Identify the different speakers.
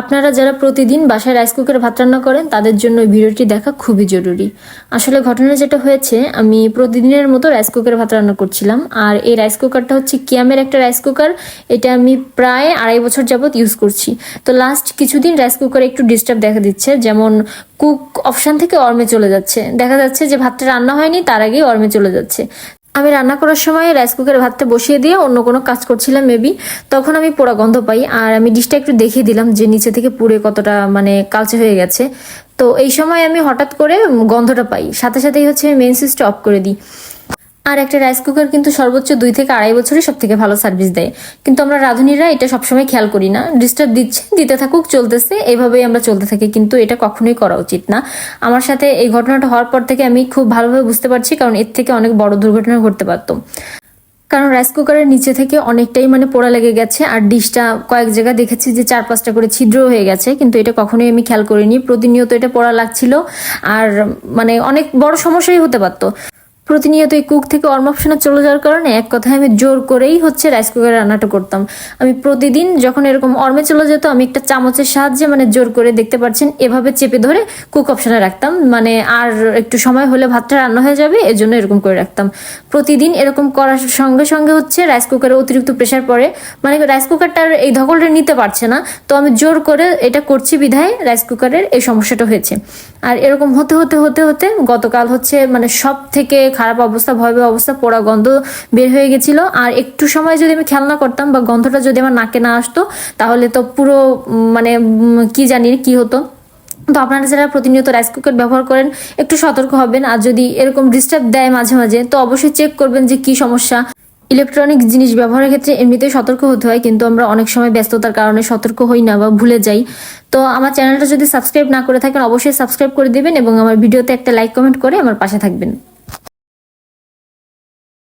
Speaker 1: আপনারা যারা প্রতিদিন বাসায় রাইস কুকারে ভাত রান্না করেন, তাদের জন্য ভিডিওটি দেখা খুবই জরুরি। আসলে ঘটনা যেটা হয়েছে, আমি প্রতিদিনের মতো রাইস কুকারে ভাত রান্না করছিলাম, আর এই রাইস কুকারটা হচ্ছে কিয়ামের একটা রাইস কুকার এটা আমি প্রায় আড়াই বছর যাবত ইউজ করছি। তো লাস্ট কিছুদিন রাইস কুকারে একটু ডিস্টার্ব দেখা দিচ্ছে, যেমন কুক অপশান থেকে অর্মে চলে যাচ্ছে। দেখা যাচ্ছে যে ভাতটা রান্না হয়নি, তার আগেই অর্মে চলে যাচ্ছে। আমি রান্না করার সময় রাইস কুকারে ভাতটা বসিয়ে দিয়ে অন্য কোনো কাজ করছিলাম মেবি তখন আমি পোড়া গন্ধ পাই, আর আমি ডিশটা একটু দেখিয়ে দিলাম যে নিচে থেকে পুড়ে কতটা মানে কালচে হয়ে গেছে। তো এই সময় আমি হঠাৎ করে গন্ধটা পাই। সাথে সাথেই হচ্ছে মেন সুইচটা অফ করে দিই। আর একটা রাইস কুকার কিন্তু সর্বোচ্চ দুই থেকে আড়াই বছরই সব থেকে ভালো সার্ভিস দেয়। কিন্তু আমরা রাঁধুনিরা এটা সবসময় খেয়াল করি না। ডিস্টার্ব দিচ্ছে, দিতে থাকুক, চলতেছে এইভাবেই আমরা চলতে থাকি, কিন্তু এটা কখনোই করা উচিত না। আমার সাথে এই ঘটনাটা হওয়ার পর থেকে আমি খুব ভালোভাবে বুঝতে পারছি, কারণ এর থেকে অনেক বড় দুর্ঘটনা ঘটতে পারতো। কারণ রাইস কুকারের নিচে থেকে অনেকটাই মানে পোড়া লেগে গেছে, আর ডিশটা কয়েক জায়গায় দেখেছি যে চার পাঁচটা করে ছিদ্র হয়ে গেছে, কিন্তু এটা কখনোই আমি খেয়াল করিনি। প্রতিনিয়ত এটা পোড়া লাগছিল, আর মানে অনেক বড় সমস্যাই হতে পারতো। প্রতিনিয়ত এই কুক থেকে অর্ম অপশনে চলে যাওয়ার কারণে এক কথায় আমি জোর করেই হচ্ছে রাইস কুকারে রান্নাটা করতাম। আমি প্রতিদিন যখন এরকম অর্মে চলে যেত, আমি একটা চামচের সাহায্যে মানে জোর করে দেখতে পাচ্ছেন এভাবে চেপে ধরে কুক অপশনে রাখতাম। মানে আর একটু সময় হলে ভাতটা রান্না হয়ে যাবে, এজন্য এরকম করে রাখতাম। প্রতিদিন এরকম করার সঙ্গে সঙ্গে হচ্ছে রাইস কুকারে অতিরিক্ত প্রেশার পড়ে। মানে রাইস কুকারটার এই ধকলটা নিতে পারছে না। তো আমি জোর করে এটা করছি বিধায় রাইস কুকারের এই সমস্যাটা হয়েছে। আর এরকম হতে হতে হতে হতে গতকাল হচ্ছে মানে সব থেকে খারাপ অবস্থা, ভয়াবহ অবস্থা, পোড়া গন্ধ বের হয়ে গেছিল। আর একটু সময় যদি আমি খেয়াল না করতাম বা গন্ধটা যদি আমার নাকে না আসতো, তাহলে তো পুরো মানে কি জানি কি হতো। তো আপনারা যারা প্রতিনিয়ত রাইস কুকার ব্যবহার করেন, একটু সতর্ক হবেন। আর যদি এরকম ডিস্টার্ব দেয় মাঝে মাঝে, তো অবশ্যই চেক করবেন যে কি সমস্যা। ইলেকট্রনিক জিনিস ব্যবহারের ক্ষেত্রে এমনিতেই সতর্ক হতে হয়, কিন্তু আমরা অনেক সময় ব্যস্ততার কারণে সতর্ক হই না বা ভুলে যাই। তো আমার চ্যানেলটা যদি সাবস্ক্রাইব না করে থাকেন, অবশ্যই সাবস্ক্রাইব করে দিবেন এবং আমার ভিডিওতে একটা লাইক কমেন্ট করে আমার পাশে থাকবেন।